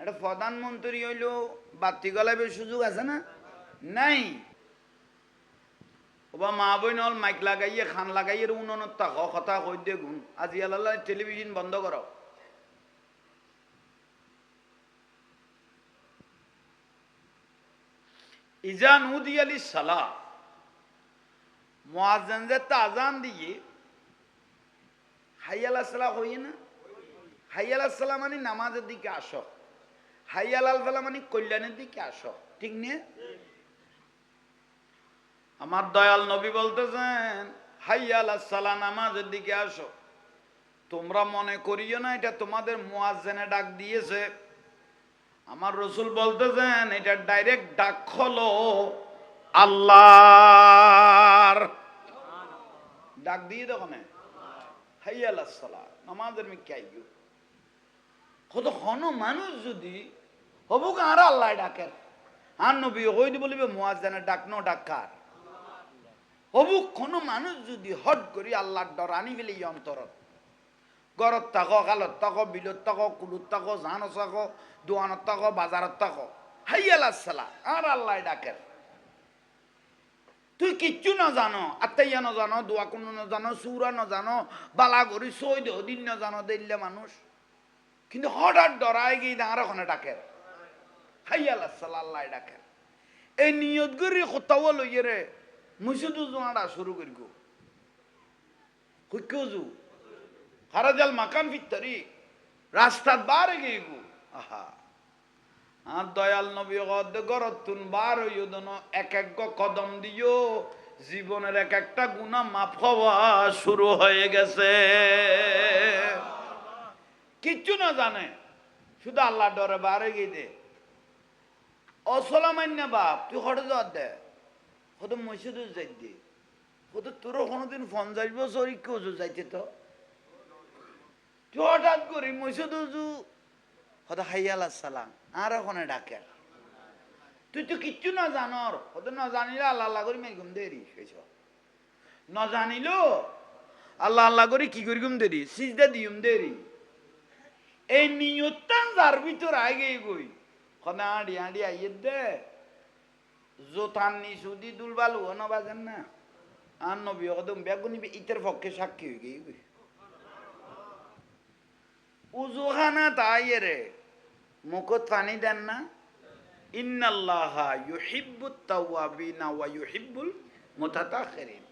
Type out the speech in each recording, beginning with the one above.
এটা প্রধানমন্ত্রী হইল, বাতি গলাবে সুযোগ আছে না? নাই। ওবা মা বইন হল মাইক লাগাইয়ে, খান লাগাইয়ে উন্নত থাক কথা কই দে গুণ। আজি আল্লাহ টেলিভিশন বন্ধ করো। ইজান উদি আলী সালাহ মোয়াজ্জান যে তাজান দিয়ে হাইয়াল আসসালাম হই না? হাইয়াল আসসালাম মানে নামাজের দিকে আসো। হাইয়াল আল ফালা মানে কল্যাণের দিকে আসো। ঠিক নিয়ে আমার দয়াল নবী বলতেছেন হাইয়াল আসসালাম নামাজের দিকে আসো। তোমরা মনে করিও না, এটা তোমাদের মুয়াজ্জেনে ডাক দিয়েছে। আমার রসুল বলতেছেন, এটা ডাইরেক্ট ডাক হলো আল্লাহর। ডাক দিয়ে দোকানে হাইয়াল আসসালাম নামাজের মি কাইগু কত হন মানুষ যদি হবুক আর আল্লাহ ডাকের। আর নবী হই দি বলিবে, মুয়াজ্জানের ডাক ন ডাকার হবুক কোন মানুষ যদি হট করি আল্লাহর ডর আনি ফেলে অন্তরত। গরত থাকো, কালত থাকো, বিলত থাকো, কুলুত থাকো জানত থাকো, দোয়ানত থাকো বাজারত থাকো। হাইয়াল আসসালাম আর আল্লাহ ডাকের। তুই কিচ্ছু না জানো আত্মাইয়া ন জানো দোয়া কোনো ন জানো সুরা ন জানো বালা করি সই দেহ দিন ন জানো দিল্লে মানুষ। কিন্তু হঠাৎ ডরাই গিয়ে দাঁড় ওখানে ডাকের? হাইয়াল আসসালাম আল্লাহ ডাকের এই নিয়ত করি কোথাও লইয়ে রে মুসুদু জোয়াড়া শুরু করি গো। হুক্যজু খারাজাল মাকান ভিতরি রাস্তার বারে গিয়ে গো। আহা। আর দয়াল নবী গরতুন বার হইও দন, এক এক কদম দিও। জীবনের এক একটা গুণা মাফ হওয়া শুরু হয়ে গেছে। কিচ্ছু না জানে, শুধু আল্লাহ ডরে বারে গিয়ে দে। অসলামান্য বাপ, তুই হঠাৎ দে। হয়তো মসজিদে যাই দে হয়তো তোরও কোনোদিন যাইব সরি কেউ যাইতে তো। তুই হঠাৎ করি মসজিদ উজু হয়তো হাইয়াল সালাম, আর ওখানে ডাকে তুই তো কিচ্ছু না জানর। হয়তো না জানিলে আল্লাহ আল্লাহ করি মেয়ে ঘুম দেরি হয়েছ না জানিল, আল্লাহ আল্লাহ করি কি করি ঘুম দেরি সিজদা দিউম দেরি এই নিয়তান যার ভিতর আগে গই। কনা আড়ি আড়ি আইয়ে দে জোতান নি সুদি দুলবালু ন বাজেন না। আর নবী কদম বেগুনি ইতের পক্ষে সাক্ষী হয়ে গই উজুখানা তাই রে, মুখত পানি দেন না। ইন্নাল্লাহা ইউহিব্বুত তাওয়াবিনা ওয়া ইউহিব্বুল মুতাতাখিরিন।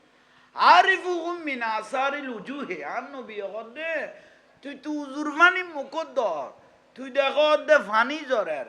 আরিফুহুম মিন আসারিল উজুহি। আর নবী কদে তুই তো উজুর পানি মুখত ধর। তুই দেখ দে ফানি জ্বরের।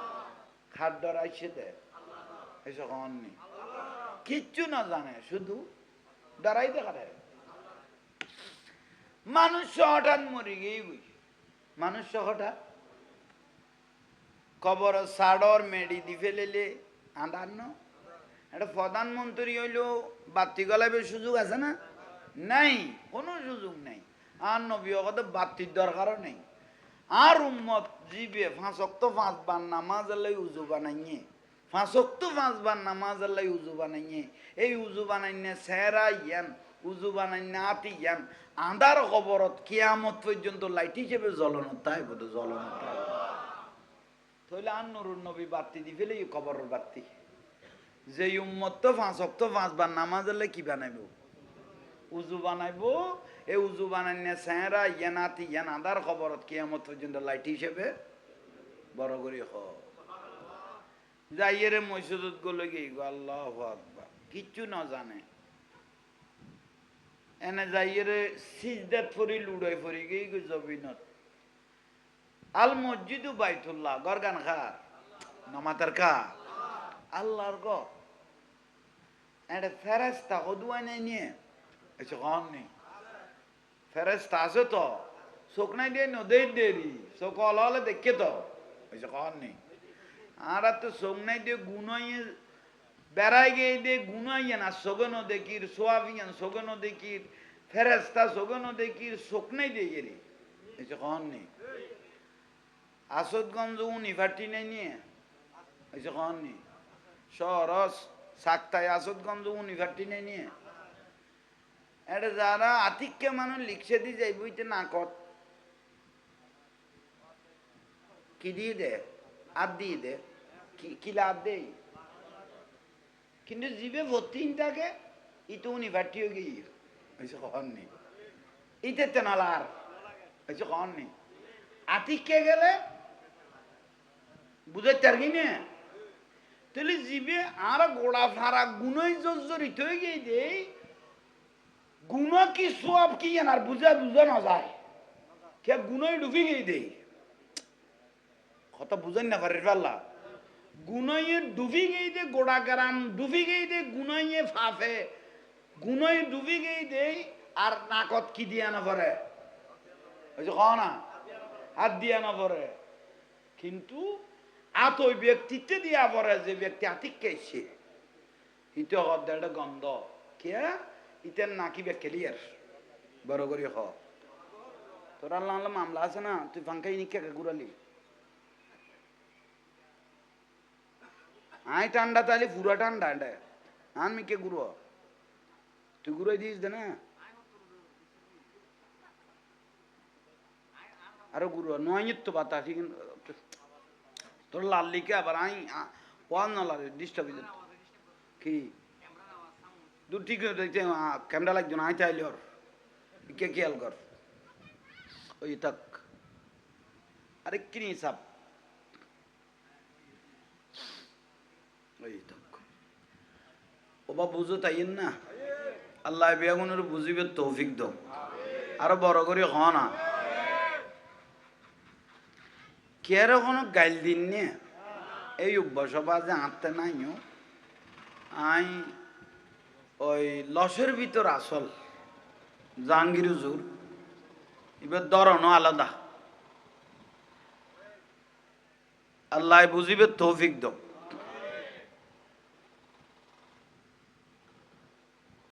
খাট ডরাইছে দে এসব অন্নি কিচ্ছু না জানে, শুধু ডরাইতে পারে। মানুষ হঠাৎ মরি গিয়ে বুঝ। মানুষ হঠাৎ কবর সাডর মেডি দি ফেলেলে আদান্ন এটা প্রধানমন্ত্রী হইল, বাতি গলাবে সুযোগ আছে না? নাই, কোনো সুযোগ নাই। আর নবী কত বাতির দরকারও নেই। আর উম্মত জিবে ফাঁসক্ত পাঁচ বার নামাজ আল্লাহ উজু বানাইয়ে। ফাঁসক্ত পাঁচ বার নামাজ আল্লাহ উজু বানাইয়ে। এই উজু বানাইনে সেরা ইয়ান, উজু বানাইনে আতি ইয়ান। আন্ধার খবরত কিয়ামত পর্যন্ত লাইট হিসেবে জ্বলনত তাই বোধ জ্বলনত তাহলে আর নবী বাতি দি ফেলে কবরের বাতি। যে উম্মত তো অক্ত পাঁচবার নামাজ আল্লাহ কি বানাইব? উজু বানাইবো। এই উজু বানাইনে সেরা ইয়ান আতি ইয়ান আন্ধার খবরত কিয়ামত পর্যন্ত লাইট হিসেবে বড় করে হ। যাইয়ে রে মসজিদত গলে গিয়ে আল্লাহ আকবার। কিচ্ছু না জানে। এনে যাইয়ে রে সিজদাত ফরি লুড়াই ফরি গিয়ে জবিনত আল মসজিদু বাইতুল্লাহ, গরগান খা নামাতার কা আল্লাহর গ। এটা ফেরেস্তা হদুয়াই নিয়ে এসে কন নেই ফেরেস্তা আছে তো চোখ নাই দিয়ে নদীর দেরি চোখ হলে দেখে তো এসে কন নেই আর তো চোখ নাই দিয়ে গুনাইয়ে বেড়াই গিয়ে দিয়ে গুনাইয়ে না সগন দেখির সোয়াবিয়ান সগন দেখির ফেরেস্তা সগন দেখির চোখ নাই দিয়ে গেলি এসে কন নেই আসাদগঞ্জ উনিভার্টি নাই নিয়ে এসে কন নেই সরস সাক্তায় আসাদগঞ্জ উনিভার্টি নাই নিয়ে এটা যারা আতিককে মানুষ লিখছে দিয়ে যাই বইতে না কত কি দিয়ে দে? আর দিয়ে দে। কি লাভ দেই কিন্তু জীবে ভর্তি থাকে ইতো উনিভার্টি হয়ে গিয়ে এসে কখন নেই ইতে তেনালার এসে কখন নেই আতিককে গেলে বুঝাইতে আর কি না? তাহলে জীবে আর গোড়া ফাড়া গুণই জর্জরিত হয়ে গিয়ে দেই। গুণ কি সব কি আর বুঝা বুঝা না যায় কে গুণই ডুবি গিয়ে দেই। কথা বুঝেন না পারে পাল্লা গুণইয়ে ডুবি গিয়ে দে গোড়া গ্রাম ডুবি গিয়ে দে গুণইয়ে ফাফে। গুণই ডুবি গিয়ে দেই আর নাকত কি দিয়া না পরে ওই যে না? হাত দিয়া না পরে কিন্তু আত ওই ব্যক্তিত্বে দিয়া পরে যে ব্যক্তি আতিক কেছে হদ্দাটা গন্ধ। কে ইতের নাকি বে ক্লিয়ার বড় করি হ। তোর আল্লাহ আল্লাহ মামলা আছে না, তুই ফাঙ্কাই নিকে ঘুরালি? আই ঠান্ডা তাহলে পুরা ঠান্ডা এটা আন মিকে গুরু তুই গুড়াই দিস দে না। আরও গুরু নয় তো বাতা ঠিক তোর লাল লিখে আবার আই ওয়ান না লাগে ডিস্টার্ব কি? দু ঠিক দেখতে ক্যামেরা লাগছো না আইতে আইলি ওর। কে খেয়াল কর? ওই তাক আরে কিনি সাপ? ওই তাক ওবা বুঝো তাইন না? আল্লাহ বেগুনের বুঝিবে তৌফিক দাও। আরও বড় করে হ না। কের কোনো গাইল দিন নে? এই অভ্যাসবা যে আঁততে নাইও আই ওই লসের ভিতর আসল জাহাঙ্গীর হুজুর এবার ধরনও আলাদা। আল্লাহ বুঝিবে তৌফিক দাও।